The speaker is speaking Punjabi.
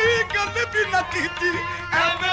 ਕੋਈ ਗੱਲ ਵੀ ਨਾ ਕੀਤੀ। ਐਵੇਂ